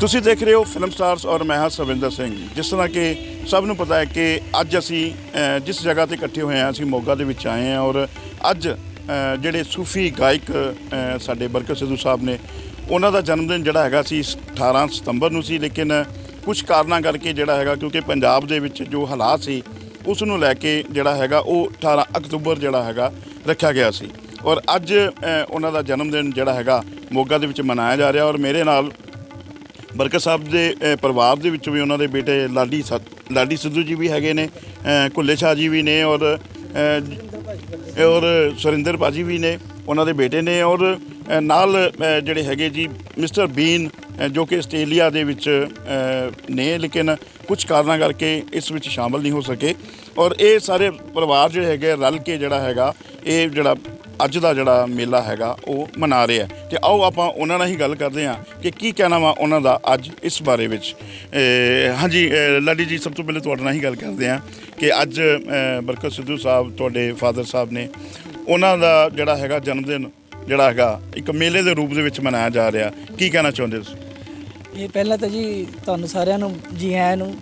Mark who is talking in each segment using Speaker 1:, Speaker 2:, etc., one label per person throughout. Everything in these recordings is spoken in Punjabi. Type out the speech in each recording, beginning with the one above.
Speaker 1: ਤੁਸੀਂ ਦੇਖ ਰਹੇ ਹੋ ਫਿਲਮ ਸਟਾਰਸ ਔਰ ਮੈਂ ਹਾਂ ਸਵਿੰਦਰ ਸਿੰਘ। ਜਿਸ ਤਰ੍ਹਾਂ ਕਿ ਸਭ ਨੂੰ ਪਤਾ ਹੈ ਕਿ ਅੱਜ ਅਸੀਂ ਜਿਸ ਜਗ੍ਹਾ ਤੇ ਇਕੱਠੇ ਹੋਏ ਹਾਂ, ਅਸੀਂ ਮੋਗਾ ਦੇ ਵਿੱਚ ਆਏ ਹਾਂ ਔਰ ਅੱਜ ਜਿਹੜੇ ਸੂਫੀ ਗਾਇਕ ਸਾਡੇ ਬਰਕਤ ਸਿੱਧੂ ਸਾਹਿਬ ਨੇ, ਉਹਨਾਂ ਦਾ ਜਨਮ ਦਿਨ ਜਿਹੜਾ ਹੈਗਾ ਸੀ 18 ਸਤੰਬਰ ਨੂੰ ਸੀ, ਲੇਕਿਨ ਕੁਝ ਕਾਰਨਾਂ ਕਰਕੇ ਜਿਹੜਾ ਹੈਗਾ, ਕਿਉਂਕਿ ਪੰਜਾਬ ਦੇ ਵਿੱਚ ਜੋ ਹਾਲਾਤ ਸੀ, ਉਸ ਨੂੰ ਲੈ ਕੇ ਜਿਹੜਾ ਹੈਗਾ, ਉਹ 18 ਅਕਤੂਬਰ ਜਿਹੜਾ ਹੈਗਾ, ਰੱਖਿਆ ਗਿਆ ਸੀ। ਔਰ ਅੱਜ ਉਹਨਾਂ ਦਾ ਜਨਮ ਦਿਨ ਜਿਹੜਾ ਹੈਗਾ, ਮੋਗਾ ਦੇ ਵਿੱਚ ਮਨਾਇਆ ਜਾ ਰਿਹਾ ਔਰ ਮੇਰੇ ਨਾਲ ਬਰਕਤ ਸਾਹਿਬ ਦੇ ਪਰਿਵਾਰ ਦੇ ਵਿੱਚ ਵੀ ਉਹਨਾਂ ਦੇ ਬੇਟੇ ਲਾਡੀ ਸਤ- ਲਾਡੀ ਸਿੱਧੂ ਜੀ ਵੀ ਹੈਗੇ ਨੇ ਅ, ਸ਼ਾਹ ਜੀ ਵੀ ਨੇ ਔਰ ਔਰ ਸੁਰਿੰਦਰ ਭਾਜੀ ਵੀ ਨੇ ਉਹਨਾਂ ਦੇ ਬੇਟੇ ਨੇ ਔਰ ਨਾਲ ਜਿਹੜੇ ਹੈਗੇ ਜੀ ਮਿਸਟਰ ਬੀਨ ਜੋ ਕਿ ਆਸਟ੍ਰੇਲੀਆ ਦੇ ਵਿੱਚ ਨੇ ਲੇਕਿਨ ਕੁਝ ਕਾਰਨਾਂ ਕਰਕੇ ਇਸ ਵਿੱਚ ਸ਼ਾਮਲ ਨਹੀਂ ਹੋ ਸਕੇ ਔਰ ਇਹ ਸਾਰੇ ਪਰਿਵਾਰ ਜਿਹੜੇ ਹੈਗੇ ਰਲ ਕੇ ਜਿਹੜਾ ਹੈਗਾ ਇਹ ਜਿਹੜਾ ਅੱਜ ਦਾ ਜਿਹੜਾ ਮੇਲਾ ਹੈਗਾ, ਉਹ ਮਨਾ ਰਿਹਾ ਤੇ ਆਓ ਆਪਾਂ ਉਹਨਾਂ ਨਾਲ ਹੀ ਗੱਲ ਕਰਦੇ ਹਾਂ ਕਿ ਕੀ ਕਹਿਣਾ ਵਾ ਉਹਨਾਂ ਦਾ ਅੱਜ ਇਸ ਬਾਰੇ ਵਿੱਚ। ਹਾਂਜੀ ਲਾਡੀ ਜੀ, ਸਭ ਤੋਂ ਪਹਿਲੇ ਤੁਹਾਡੇ ਨਾਲ ਹੀ ਗੱਲ ਕਰਦੇ ਹਾਂ ਕਿ ਅੱਜ, ਅਹ, ਬਰਕਤ ਸਿੱਧੂ ਸਾਹਿਬ, ਤੁਹਾਡੇ ਫਾਦਰ ਸਾਹਿਬ ਨੇ ਉਹਨਾਂ ਦਾ ਜਿਹੜਾ ਹੈਗਾ ਜਨਮ ਦਿਨ ਜਿਹੜਾ ਹੈਗਾ, ਇੱਕ ਮੇਲੇ ਦੇ ਰੂਪ ਦੇ ਵਿੱਚ ਮਨਾਇਆ ਜਾ ਰਿਹਾ। ਕੀ ਕਹਿਣਾ ਚਾਹੁੰਦੇ ਤੁਸੀਂ?
Speaker 2: ਇਹ ਪਹਿਲਾਂ ਤਾਂ ਜੀ, ਤੁਹਾਨੂੰ ਸਾਰਿਆਂ ਨੂੰ, ਜੀ ਆਇਆਂ ਨੂੰ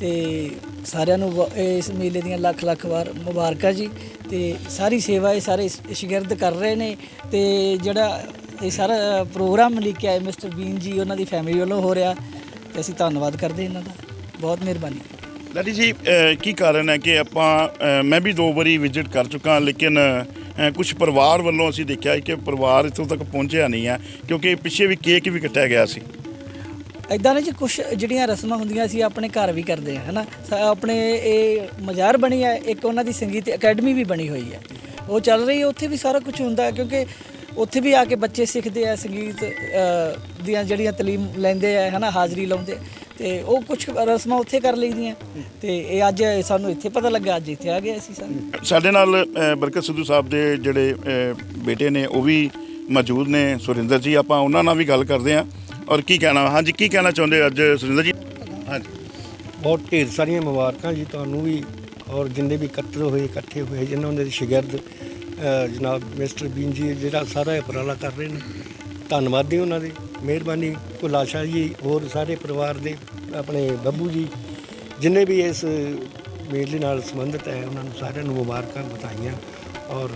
Speaker 2: ਤੇ ਸਾਰਿਆਂ ਨੂੰ ਇਸ ਮੇਲੇ ਦੀਆਂ ਲੱਖ ਲੱਖ ਵਾਰ ਮੁਬਾਰਕਾਂ ਜੀ। ਤੇ ਸਾਰੀ ਸੇਵਾ ਇਹ ਸਾਰੇ ਸ਼- ਕਰ ਰਹੇ ਨੇ ਤੇ ਜਿਹੜਾ ਇਹ ਸਾਰਾ ਪ੍ਰੋਗਰਾਮ ਲਿਖਿਆ ਹੈ ਮਿਸਟਰ ਬੀਨ ਜੀ, ਉਹਨਾਂ ਦੀ ਫੈਮਿਲੀ ਵੱਲੋਂ ਹੋ ਰਿਹਾ ਤੇ ਅਸੀਂ ਧੰਨਵਾਦ ਕਰਦੇ ਇਹਨਾਂ ਦਾ। ਬਹੁਤ ਮਿਹਰਬਾਨੀ।
Speaker 1: ਲਾਡੀ ਜੀ ਕੀ ਕਾਰਨ ਹੈ ਕਿ ਆਪਾਂ ਮੈਂ ਵੀ ਦੋ ਵਾਰੀ ਵਿਜ਼ਿਟ ਕਰ ਚੁੱਕਾ, ਲੇਕਿਨ ਕੁਝ ਪਰਿਵਾਰ ਵੱਲੋਂ ਅਸੀਂ ਦੇਖਿਆ ਕਿ ਪਰਿਵਾਰ ਇੱਥੋਂ ਤੱਕ ਪਹੁੰਚਿਆ ਨਹੀਂ ਹੈ, ਕਿਉਂਕਿ ਪਿੱਛੇ ਵੀ ਕੇਕ ਵੀ ਕੱਟਿਆ ਗਿਆ ਸੀ।
Speaker 2: ਇਦਾਂ ਨੇ ਜੀ ਕੁਝ ਜਿਹੜੀਆਂ ਰਸਮਾਂ ਹੁੰਦੀਆਂ ਸੀ, ਆਪਣੇ ਘਰ ਵੀ ਕਰਦੇ ਆ, ਹਨਾ? ਸਾ- ਆਪਣੇ ਇਹ ਮਜ਼ਾਰ ਬਣੀ ਹੈ ਇੱਕ ਉਹਨਾਂ ਦੀ ਸੰਗੀਤ, ਅਕੈਡਮੀ ਵੀ ਬਣੀ ਹੋਈ ਹੈ ਉਹ ਚੱਲ ਰਹੀ ਹੈ ਉੱਥੇ ਵੀ ਸਾਰਾ ਕੁਝ ਹੁੰਦਾ ਹੈ ਕਿਉਂਕਿ ਉੱਥੇ ਵੀ ਆ ਕੇ ਬੱਚੇ ਸਿੱਖਦੇ ਆ ਸੰਗੀਤ ਦੀਆਂ ਜਿਹੜੀਆਂ ਤਾਲੀਮ ਲੈਂਦੇ ਆ, ਹਨਾ, ਹਾਜ਼ਰੀ ਲਾਉਂਦੇ। ਤੇ ਉਹ ਕੁਝ ਰਸਮਾਂ ਉੱਥੇ ਕਰ ਲਈਦੀਆਂ। ਤੇ ਇਹ ਅੱਜ ਸਾਨੂੰ ਇੱਥੇ ਪਤਾ ਲੱਗਾ, ਅੱਜ ਇੱਥੇ ਆ ਗਏ ਅਸੀਂ ਸਾਨੂੰ
Speaker 1: ਸਾਡੇ ਨਾਲ ਬਰਕਤ ਸਿੱਧੂ ਸਾਹਿਬ ਦੇ ਜਿਹੜੇ ਬੇਟੇ ਨੇ, ਉਹ ਵੀ ਮੌਜੂਦ ਨੇ, ਸੁਰਿੰਦਰ ਜੀ, ਆਪਾਂ ਉਹਨਾਂ ਨਾਲ ਵੀ ਗੱਲ ਕਰਦੇ ਹਾਂ ਔਰ ਕੀ ਕਹਿਣਾ? ਹਾਂਜੀ ਕੀ ਕਹਿਣਾ ਚਾਹੁੰਦੇ ਹੋ ਅੱਜ ਸੁਰਿੰਦਰ ਜੀ? ਹਾਂਜੀ।
Speaker 3: ਬਹੁਤ ਢੇਰ ਸਾਰੀਆਂ ਮੁਬਾਰਕਾਂ ਜੀ ਤੁਹਾਨੂੰ ਵੀ ਔਰ ਜਿੰਨੇ ਵੀ ਇਕੱਤਰ ਹੋਏ ਇਕੱਠੇ ਹੋਏ ਜਿਨ੍ਹਾਂ ਦੇ ਸ਼ਾਗਿਰਦ ਅ, ਜਨਾਬ ਮਿਸਟਰ ਬੀਨ ਜੀ ਜਿਹੜਾ ਸਾਰਾ ਇਹ ਉਪਰਾਲਾ ਕਰ ਰਹੇ ਨੇ। ਧੰਨਵਾਦੀ ਉਹਨਾਂ ਦੀ। ਮਿਹਰਬਾਨੀ ਕੁਲਾਸ਼ਾ ਜੀ ਹੋਰ ਸਾਰੇ ਪਰਿਵਾਰ ਦੇ ਆਪਣੇ ਬੱਬੂ ਜੀ ਜਿੰਨੇ ਵੀ ਇਸ ਮੇਲੇ ਨਾਲ ਸੰਬੰਧਿਤ ਹੈ ਉਹਨਾਂ ਨੂੰ ਸਾਰਿਆਂ ਨੂੰ ਮੁਬਾਰਕਾਂ ਬਤਾਈਆਂ ਔਰ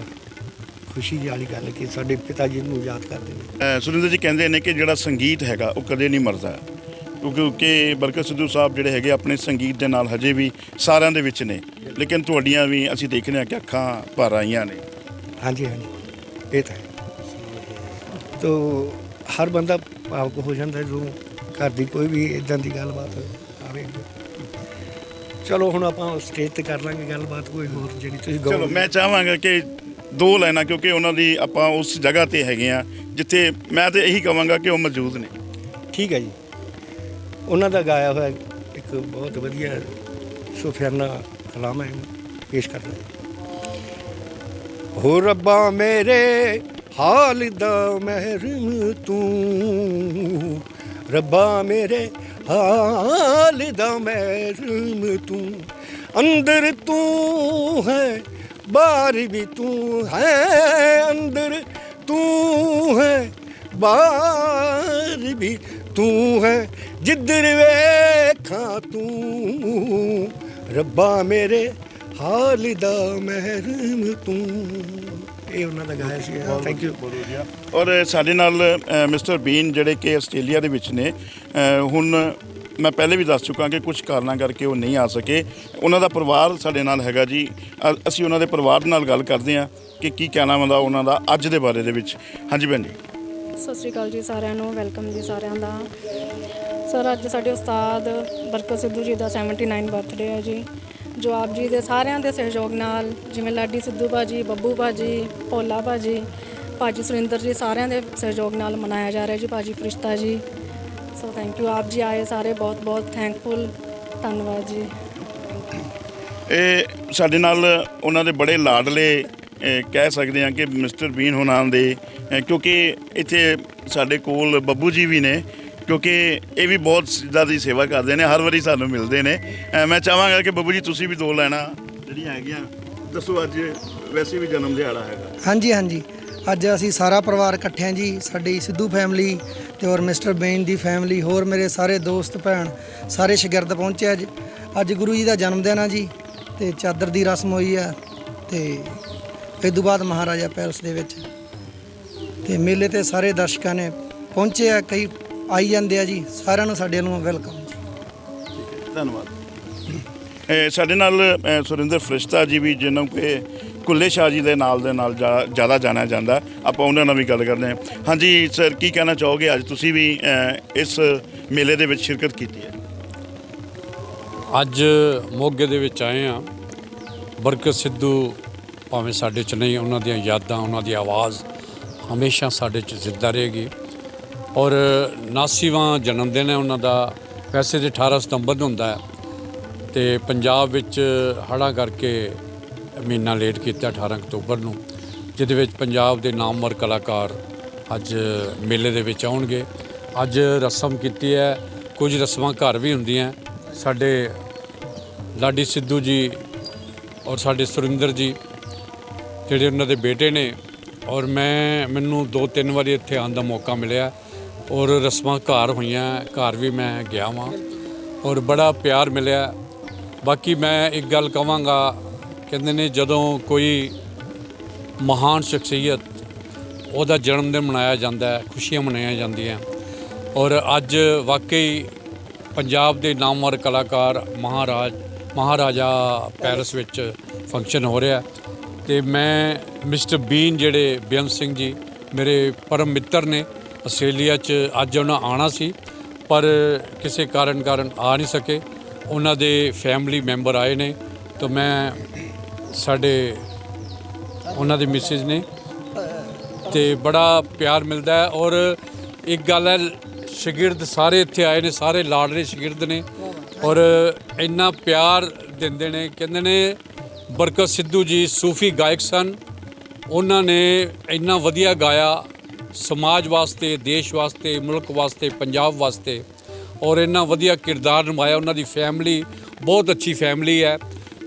Speaker 3: ਖੁਸ਼ੀ ਵਾਲੀ ਗੱਲ ਕਿ ਸਾਡੇ ਪਿਤਾ ਜੀ ਨੂੰ ਯਾਦ ਕਰਦੇ ਨੇ।
Speaker 1: ਸੁਰਿੰਦਰ ਜੀ ਕਹਿੰਦੇ ਨੇ ਕਿ ਜਿਹੜਾ ਸੰਗੀਤ ਹੈਗਾ ਉਹ ਕਦੇ ਨਹੀਂ ਮਰਦਾ। ਕਿਉਂਕਿ ਬਰਕਤ ਸਿੱਧੂ ਸਾਹਿਬ ਜਿਹੜੇ ਹੈਗੇ ਆਪਣੇ ਸੰਗੀਤ ਦੇ ਨਾਲ ਹਜੇ ਵੀ ਸਾਰਿਆਂ ਦੇ ਵਿੱਚ ਨੇ। ਲੇਕਿਨ ਤੁਹਾਡੀਆਂ ਵੀ ਅਸੀਂ ਦੇਖਦੇ ਹਾਂ ਕਿ ਅੱਖਾਂ ਭਰ ਆਈਆਂ ਨੇ।
Speaker 3: ਹਾਂਜੀ ਹਾਂਜੀ। ਇਹ ਤਾਂ ਹੈ। ਤੋ ਹਰ ਬੰਦਾ ਭਾਵਕ ਹੋ ਜਾਂਦਾ ਜਦੋਂ ਘਰ ਦੀ ਕੋਈ ਵੀ ਇਦਾਂ ਦੀ ਗੱਲਬਾਤ ਆਵੇ। ਚਲੋ ਹੁਣ ਆਪਾਂ ਸਟੇਜ ਤੇ ਕਰ ਲਾਂਗੇ ਗੱਲਬਾਤ ਕੋਈ ਹੋਰ ਜਿਹੜੀ ਤੁਸੀਂ
Speaker 1: ਚਲੋ ਮੈਂ ਚਾਹਾਂਗਾ ਕਿ ਦੋ ਲਾਈਨਾਂ, ਕਿਉਂਕਿ ਉਹਨਾਂ ਦੀ ਆਪਾਂ ਉਸ ਜਗ੍ਹਾ ਤੇ ਹੈਗੇ ਆ ਜਿੱਥੇ ਮੈਂ ਤੇ ਇਹੀ ਕਹਾਂਗਾ ਕਿ ਉਹ ਮੌਜੂਦ ਨੇ।
Speaker 3: ਠੀਕ ਹੈ ਜੀ। ਉਹਨਾਂ ਦਾ ਗਾਇਆ ਹੋਇਆ ਇੱਕ ਬਹੁਤ ਵਧੀਆ ਸੁਫਿਆਨਾ ਕਲਾਮ ਹੈ, ਪੇਸ਼ ਕਰਦਾ ਹੋ। ਰੱਬਾ ਮੇਰੇ, ਹਾਲ ਦਾ ਮਹਿਰਮ ਤੂੰ। ਰੱਬਾ ਮੇਰੇ, ਹਾਲ ਦਾ ਮਹਿਰਮ ਤੂੰ। ਅੰਦਰ ਤੂੰ ਹੈ ਬਾਹਰ ਵੀ ਤੂੰ ਹੈ ਅੰਦਰ ਤੂੰ ਹੈ ਬਾਹਰ ਵੀ ਤੂੰ ਹੈ ਜਿੱਧਰ ਵੇਖਾਂ ਤੂੰ ਰੱਬਾ ਮੇਰੇ ਹਾਲ ਦਾ ਮਹਿਰਮ ਤੂੰ। ਇਹ ਉਹਨਾਂ ਦਾ ਗਾਇਆ ਸੀ ਥੈਂਕ ਯੂ
Speaker 1: ਔਰ ਸਾਡੇ ਨਾਲ ਮਿਸਟਰ ਬੀਨ ਜਿਹੜੇ ਕਿ ਆਸਟ੍ਰੇਲੀਆ ਦੇ ਵਿੱਚ ਨੇ ਹੁਣ ਮੈਂ ਪਹਿਲੇ ਵੀ ਦੱਸ ਚੁੱਕਾ ਕਿ ਕੁਝ ਕਾਰਨਾਂ ਕਰਕੇ ਉਹ ਨਹੀਂ ਆ ਸਕੇ। ਉਹਨਾਂ ਦਾ ਪਰਿਵਾਰ ਸਾਡੇ ਨਾਲ ਹੈਗਾ ਜੀ। ਅ- ਅਸੀਂ ਉਹਨਾਂ ਦੇ ਪਰਿਵਾਰ ਨਾਲ ਗੱਲ ਕਰਦੇ ਹਾਂ ਕਿ ਕੀ ਕਹਿਣਾ ਹੁੰਦਾ ਉਹਨਾਂ ਦਾ ਅੱਜ ਦੇ ਬਾਰੇ ਦੇ ਵਿੱਚ। ਹਾਂਜੀ ਭੈਣ ਜੀ।
Speaker 4: ਸਤਿ ਸ਼੍ਰੀ ਅਕਾਲ ਜੀ ਸਾਰਿਆਂ ਨੂੰ, ਵੈਲਕਮ ਜੀ ਸਾਰਿਆਂ ਦਾ। ਸਰ, ਅੱਜ ਸਾਡੇ ਉਸਤਾਦ ਬਰਕਤ ਸਿੱਧੂ ਜੀ ਦਾ 79 ਬਰਥਡੇ ਹੈ ਜੀ। ਜੋ ਆਪ ਜੀ ਦੇ ਸਾਰਿਆਂ ਦੇ ਸਹਿਯੋਗ ਨਾਲ ਜਿਵੇਂ ਲਾਡੀ ਸਿੱਧੂ ਭਾਜੀ, ਬੱਬੂ ਭਾਜੀ, ਭੋਲਾ ਭਾਜੀ ਭਾਜੀ ਸੁਰਿੰਦਰ ਜੀ ਸਾਰਿਆਂ ਦੇ ਸਹਿਯੋਗ ਨਾਲ ਮਨਾਇਆ ਜਾ ਰਿਹਾ ਜੀ, ਭਾਜੀ ਫਰਿਸ਼ਤਾ ਜੀ। ਸੋ ਥੈਂਕ ਯੂ ਆਪ ਜੀ ਆਏ ਸਾਰੇ ਬਹੁਤ ਬਹੁਤ ਥੈਂਕਫੁਲ ਧੰਨਵਾਦ ਜੀ।
Speaker 1: ਇਹ ਸਾਡੇ ਨਾਲ ਉਹਨਾਂ ਦੇ ਬੜੇ ਲਾਡਲੇ ਕਹਿ ਸਕਦੇ ਹਾਂ ਕਿ ਮਿਸਟਰ ਬੀਨ ਹੋਣਾ ਦੇ ਕਿਉਂਕਿ ਇੱਥੇ ਸਾਡੇ ਕੋਲ ਬੱਬੂ ਜੀ ਵੀ ਨੇ ਕਿਉਂਕਿ ਇਹ ਵੀ ਬਹੁਤ ਜ਼ਿਆਦਾ ਸੇਵਾ ਕਰਦੇ ਨੇ ਹਰ ਵਾਰੀ ਸਾਨੂੰ ਮਿਲਦੇ ਨੇ। ਮੈਂ ਚਾਹਾਂਗਾ ਕਿ ਬੱਬੂ ਜੀ ਤੁਸੀਂ ਵੀ ਦੋ ਲੈਣਾ ਜਿਹੜੀਆਂ ਹੈਗੀਆਂ। ਦੱਸੋ ਅੱਜ ਵੈਸੇ ਵੀ ਜਨਮ ਦਿਹਾੜਾ ਹੈਗਾ।
Speaker 5: ਹਾਂਜੀ ਹਾਂਜੀ। ਅੱਜ ਅਸੀਂ ਸਾਰਾ ਪਰਿਵਾਰ ਇਕੱਠੇ ਹਾਂ ਜੀ, ਸਾਡੀ ਸਿੱਧੂ ਫੈਮਿਲੀ ਤੇ ਹੋਰ ਮਿਸਟਰ ਬੇਨ ਦੀ ਫੈਮਿਲੀ ਹੋਰ ਮੇਰੇ ਸਾਰੇ ਦੋਸਤ, ਭੈਣ, ਸਾਰੇ ਸ਼ਗਿਰਦ ਪਹੁੰਚੇ ਅੱਜ। ਅੱਜ ਗੁਰੂ ਜੀ ਦਾ ਜਨਮ ਦਿਨ ਆ ਜੀ ਤੇ ਚਾਦਰ ਦੀ ਰਸਮ ਹੋਈ ਆ ਤੇ ਇਸ ਤੋਂ ਬਾਅਦ ਮਹਾਰਾਜਾ ਪੈਲਸ ਦੇ ਵਿੱਚ। ਤੇ ਮੇਲੇ ਤੇ ਸਾਰੇ ਦਰਸ਼ਕਾਂ ਨੇ ਪਹੁੰਚੇ ਆ, ਕਈ ਆਈ ਜਾਂਦੇ ਆ ਜੀ, ਸਾਰਿਆਂ ਨੂੰ ਸਾਡੇ ਵੱਲੋਂ ਵੈਲਕਮ
Speaker 1: ਧੰਨਵਾਦ। ਸਾਡੇ ਨਾਲ ਸੁਰਿੰਦਰ ਫਰਿਸ਼ਤਾ ਜੀ ਵੀ ਜਿਹਨਾਂ ਕਿ ਕੁੱਲੇ ਸ਼ਾਹ ਜੀ ਦੇ ਨਾਲ ਦੇ ਨਾਲ ਜਾ- ਜ਼ਿਆਦਾ ਜਾਣਿਆ ਜਾਂਦਾ। ਆਪਾਂ ਉਹਨਾਂ ਨਾਲ ਵੀ ਗੱਲ ਕਰਦੇ ਹਾਂ। ਹਾਂਜੀ ਸਰ, ਕੀ ਕਹਿਣਾ ਚਾਹੋਗੇ? ਅੱਜ ਤੁਸੀਂ ਵੀ ਇਸ ਮੇਲੇ ਦੇ ਵਿੱਚ ਸ਼ਿਰਕਤ ਕੀਤੀ ਹੈ।
Speaker 6: ਅੱਜ ਮੋਗੇ ਦੇ ਵਿੱਚ ਆਏ ਆ ਬਰਕਤ ਸਿੱਧੂ ਭਾਵੇਂ ਸਾਡੇ ਚ ਨਹੀਂ, ਉਹਨਾਂ ਦੀਆਂ ਯਾਦਾਂ, ਉਹਨਾਂ ਦੀ ਆਵਾਜ਼ ਹਮੇਸ਼ਾ ਸਾਡੇ ਚ ਜ਼ਿੰਦਾ ਰਹੇਗੀ। ਔਰ 79ਵਾਂ ਜਨਮ ਦਿਨ ਹੈ, ਉਹਨਾਂ ਦਾ ਵੈਸੇ ਤੇ 18 ਸਤੰਬਰ ਨੂੰ ਹੁੰਦਾ ਹੈ। ਤੇ ਪੰਜਾਬ ਵਿੱਚ ਹੜ੍ਹਾਂ ਕਰਕੇ ਮਹੀਨਾ ਲੇਟ ਕੀਤਾ 18 ਅਕਤੂਬਰ ਨੂੰ, ਜਿਹਦੇ ਵਿੱਚ ਪੰਜਾਬ ਦੇ ਨਾਮਵਰ ਕਲਾਕਾਰ ਅੱਜ ਮੇਲੇ ਦੇ ਵਿੱਚ ਆਉਣਗੇ। ਅੱਜ ਰਸਮ ਕੀਤੀ ਹੈ, ਕੁਝ ਰਸਮਾਂ ਘਰ ਵੀ ਹੁੰਦੀਆਂ। ਸਾਡੇ ਲਾਡੀ ਸਿੱਧੂ ਜੀ ਔਰ ਸਾਡੇ ਸੁਰਿੰਦਰ ਜੀ, ਜਿਹੜੇ ਉਹਨਾਂ ਦੇ ਬੇਟੇ ਨੇ, ਔਰ ਮੈਂ, ਮੈਨੂੰ ਦੋ ਤਿੰਨ ਵਾਰੀ ਇੱਥੇ ਆਉਣ ਦਾ ਮੌਕਾ ਮਿਲਿਆ, ਔਰ ਰਸਮਾਂ ਘਰ ਹੋਈਆਂ, ਘਰ ਵੀ ਮੈਂ ਗਿਆ ਵਾਂ। ਔਰ ਬੜਾ ਪਿਆਰ ਮਿਲਿਆ। ਬਾਕੀ ਮੈਂ ਇੱਕ ਗੱਲ ਕਵਾਂਗਾ ਕਹਿੰਦੇ ਨੇ ਜਦੋਂ ਕੋਈ ਮਹਾਨ ਸ਼ਖਸੀਅਤ ਉਹਦਾ ਜਨਮ ਦਿਨ ਮਨਾਇਆ ਜਾਂਦਾ ਹੈ, ਖੁਸ਼ੀਆਂ ਮਨਾਈਆਂ ਜਾਂਦੀਆਂ ਔਰ ਅੱਜ ਵਾਕਈ ਪੰਜਾਬ ਦੇ ਨਾਮਵਰ ਕਲਾਕਾਰ ਮਹਾਰਾਜ, ਮਹਾਰਾਜਾ ਪੈਲਸ ਵਿੱਚ ਫੰਕਸ਼ਨ ਹੋ ਰਿਹਾ ਤੇ ਮੈਂ ਮਿਸਟਰ ਬੀਨ ਜਿਹੜੇ ਬੇਅੰਤ ਸਿੰਘ ਜੀ, ਮੇਰੇ ਪਰਮ ਮਿੱਤਰ ਨੇ, ਆਸਟ੍ਰੇਲੀਆ 'ਚ ਅੱਜ ਉਹਨਾਂ ਆਣਾ ਸੀ, ਪਰ ਕਿਸੇ ਕਾਰਨ ਕਾਰਨ ਆ ਨਹੀਂ ਸਕੇ। ਉਹਨਾਂ ਦੇ ਫੈਮਿਲੀ ਮੈਂਬਰ ਆਏ ਨੇ, ਤਾਂ ਮੈਂ ਸਾਡੇ ਉਹਨਾਂ ਦੇ ਮਿਸਿਸ ਨੇ। ਤੇ ਬੜਾ ਪਿਆਰ ਮਿਲਦਾ ਹੈ ਔਰ ਇੱਕ ਗੱਲ ਹੈ, ਸ਼ਾਗਿਰਦ ਸਾਰੇ ਇੱਥੇ ਆਏ ਨੇ, ਸਾਰੇ ਲਾਡਲੇ ਸ਼ਾਗਿਰਦ ਨੇ ਔਰ ਇੰਨਾ ਪਿਆਰ ਦਿੰਦੇ ਨੇ। ਕਹਿੰਦੇ ਨੇ, ਬਰਕਤ ਸਿੱਧੂ ਜੀ ਸੂਫੀ ਗਾਇਕ ਸਨ। ਉਹਨਾਂ ਨੇ ਇੰਨਾ ਵਧੀਆ ਗਾਇਆ ਸਮਾਜ ਵਾਸਤੇ, ਦੇਸ਼ ਵਾਸਤੇ, ਮੁਲਕ ਵਾਸਤੇ, ਪੰਜਾਬ ਵਾਸਤੇ ਔਰ ਇੰਨਾ ਵਧੀਆ ਕਿਰਦਾਰ ਨਿਭਾਇਆ ਉਹਨਾਂ ਦੀ ਫੈਮਿਲੀ ਬਹੁਤ ਅੱਛੀ ਫੈਮਿਲੀ ਹੈ।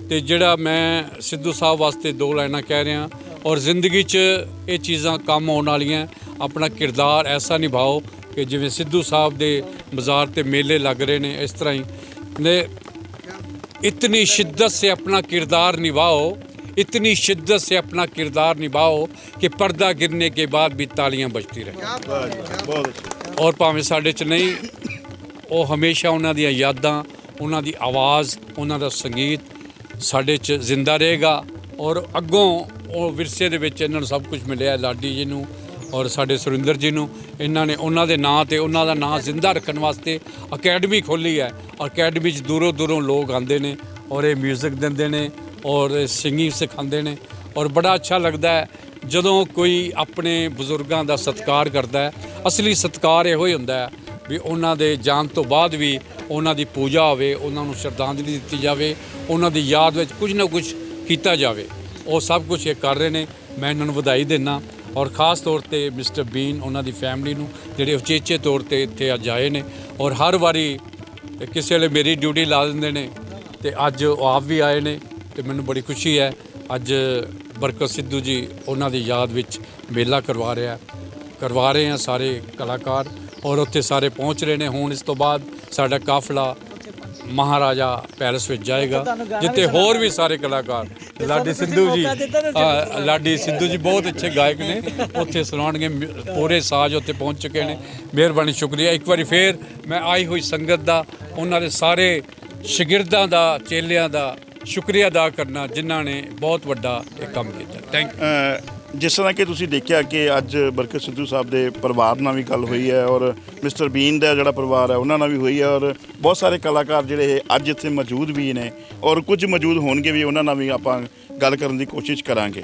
Speaker 6: ਤੇ ਜਿਹੜਾ ਮੈਂ ਸਿੱਧੂ ਸਾਹਿਬ ਵਾਸਤੇ ਦੋ ਲਾਈਨਾਂ ਕਹਿ ਰਿਹਾ ਔਰ ਜ਼ਿੰਦਗੀ 'ਚ ਇਹ ਚੀਜ਼ਾਂ ਕੰਮ ਆਉਣ ਵਾਲੀਆਂ ਆਪਣਾ ਕਿਰਦਾਰ ਐਸਾ ਨਿਭਾਓ ਕਿ ਜਿਵੇਂ ਸਿੱਧੂ ਸਾਹਿਬ ਦੇ ਬਾਜ਼ਾਰ ਤੇ ਮੇਲੇ ਲੱਗ ਰਹੇ ਨੇ ਇਸ ਤਰ੍ਹਾਂ ਹੀ ਨੇ इतनी शिद्दत से अपना किरदार निभाओ इतनी शिद्दत से अपना किरदार निभाओ कि पर्दा गिरने के बाद भी तालियां बजती रहें
Speaker 1: ਬਹੁਤ ਅੱਛਾ
Speaker 6: ਔਰ ਭਾਵੇਂ ਸਾਡੇ ਚ ਨਹੀਂ ਉਹ ਹਮੇਸ਼ਾ ਉਹਨਾਂ ਦੀਆਂ ਯਾਦਾਂ ਉਹਨਾਂ ਦੀ ਆਵਾਜ਼ ਉਹਨਾਂ ਦਾ ਸੰਗੀਤ ਸਾਡੇ ਚ ਜ਼ਿੰਦਾ ਰਹੇਗਾ ਔਰ ਅੱਗੋਂ ਉਹ ਵਿਰਸੇ ਦੇ ਵਿੱਚ ਇਹਨਾਂ ਨੂੰ ਸਭ ਕੁਝ ਮਿਲਿਆ ਲਾਡੀ ਜੀ ਨੂੰ ਔਰ ਸਾਡੇ ਸੁਰਿੰਦਰ ਜੀ ਨੂੰ। ਇਹਨਾਂ ਨੇ ਉਹਨਾਂ ਦੇ ਨਾਂ ਤੇ, ਉਹਨਾਂ ਦਾ ਨਾਂ ਜ਼ਿੰਦਾ ਰੱਖਣ ਵਾਸਤੇ ਅਕੈਡਮੀ ਖੋਲੀ ਹੈ। ਅਕੈਡਮੀ 'ਚ ਦੂਰੋਂ ਦੂਰੋਂ ਲੋਕ ਆਉਂਦੇ ਨੇ ਔਰ ਇਹ 뮤직 ਦਿੰਦੇ ਨੇ ਔਰ ਸਿੰਗਿੰਗ ਸਿਖਾਉਂਦੇ ਨੇ ਔਰ ਬੜਾ ਅੱਛਾ ਲੱਗਦਾ ਹੈ। ਜਦੋਂ ਕੋਈ ਆਪਣੇ ਬਜ਼ੁਰਗਾਂ ਦਾ ਸਤਿਕਾਰ ਕਰਦਾ ਹੈ, ਅਸਲੀ ਸਤਿਕਾਰ ਇਹੋ ਹੀ ਹੁੰਦਾ ਹੈ ਵੀ ਉਹਨਾਂ ਦੇ ਜਾਣ ਤੋਂ ਬਾਅਦ ਵੀ ਉਹਨਾਂ ਦੀ ਪੂਜਾ ਹੋਵੇ, ਉਹਨਾਂ ਨੂੰ ਸ਼ਰਧਾਂਜਲੀ ਦਿੱਤੀ ਜਾਵੇ, ਉਹਨਾਂ ਦੀ ਯਾਦ ਵਿੱਚ ਕੁਝ ਨਾ ਕੁਝ ਕੀਤਾ ਜਾਵੇ। ਉਹ ਸਭ ਕੁਝ ਇਹ ਕਰ ਰਹੇ ਨੇ। ਮੈਂ ਇਹਨਾਂ ਨੂੰ ਵਧਾਈ ਦਿੰਦਾ ਔਰ ਖਾਸ ਤੌਰ ਤੇ ਮਿਸਟਰ ਬੀਨ ਉਹਨਾਂ ਦੀ ਫੈਮਿਲੀ ਨੂੰ, ਜਿਹੜੇ ਉਚੇਚੇ ਤੌਰ ਤੇ ਇੱਥੇ ਅੱਜ ਆਏ ਨੇ। ਔਰ ਹਰ ਵਾਰੀ ਕਿਸੇ ਵੇਲੇ ਮੇਰੀ ਡਿਊਟੀ ਲਾ ਦਿੰਦੇ ਨੇ ਤੇ ਅੱਜ ਉਹ ਆਪ ਵੀ ਆਏ ਨੇ ਤੇ ਮੈਨੂੰ ਬੜੀ ਖੁਸ਼ੀ ਹੈ। ਅੱਜ ਬਰਕਤ ਸਿੱਧੂ ਜੀ ਉਹਨਾਂ ਦੀ ਯਾਦ ਵਿੱਚ ਮੇਲਾ ਕਰਵਾ ਰਿਹਾ ਕਰਵਾ ਰਹੇ ਆ ਸਾਰੇ ਕਲਾਕਾਰ। ਔਰ ਉੱਥੇ ਸਾਰੇ ਪਹੁੰਚ ਰਹੇ ਨੇ। ਹੁਣ ਇਸ ਤੋਂ ਬਾਅਦ ਸਾਡਾ ਕਾਫਲਾ ਮਹਾਰਾਜਾ ਪੈਲਸ ਵਿੱਚ ਜਾਏਗਾ ਜਿੱਥੇ ਹੋਰ ਵੀ ਸਾਰੇ ਕਲਾਕਾਰ ਲਾਡੀ ਸਿੱਧੂ ਜੀ ਲਾਡੀ ਸਿੱਧੂ ਜੀ ਬਹੁਤ ਅੱਛੇ ਗਾਇਕ ਨੇ ਉੱਥੇ ਸੁਣਾਉਣਗੇ ਪੂਰੇ ਸਾਜ਼ ਉੱਥੇ ਪਹੁੰਚ ਚੁੱਕੇ ਨੇ। ਮਿਹਰਬਾਨੀ ਸ਼ੁਕਰੀਆ। ਇੱਕ ਵਾਰੀ ਫੇਰ ਮੈਂ ਆਈ ਹੋਈ ਸੰਗਤ ਦਾ ਉਹਨਾਂ ਦੇ ਸਾਰੇ ਸ਼ਾਗਿਰਦਾਂ ਦਾ ਚੇਲਿਆਂ ਦਾ ਸ਼ੁਕਰੀਆ ਅਦਾ ਕਰਨਾ ਜਿਨ੍ਹਾਂ ਨੇ ਬਹੁਤ ਵੱਡਾ ਇਹ ਕੰਮ ਕੀਤਾ। ਥੈਂਕ
Speaker 1: ਜਿਸ ਤਰ੍ਹਾਂ ਕਿ ਤੁਸੀਂ ਦੇਖਿਆ ਕਿ ਅੱਜ ਬਰਕਤ ਸਿੱਧੂ ਸਾਹਿਬ ਦੇ ਪਰਿਵਾਰ ਨਾਲ ਵੀ ਗੱਲ ਹੋਈ ਹੈ ਔਰ ਮਿਸਟਰ ਬੀਨ ਦਾ ਜਿਹੜਾ ਪਰਿਵਾਰ ਹੈ, ਉਹਨਾਂ ਨਾਲ ਵੀ ਹੋਈ ਹੈ ਔਰ ਬਹੁਤ ਸਾਰੇ ਕਲਾਕਾਰ ਜਿਹੜੇ ਅੱਜ ਇੱਥੇ ਮੌਜੂਦ ਵੀ ਨੇ ਔਰ ਕੁਝ ਮੌਜੂਦ ਹੋਣਗੇ ਵੀ ਉਹਨਾਂ ਨਾਲ ਵੀ ਆਪਾਂ ਗੱਲ ਕਰਨ ਦੀ ਕੋਸ਼ਿਸ਼ ਕਰਾਂਗੇ।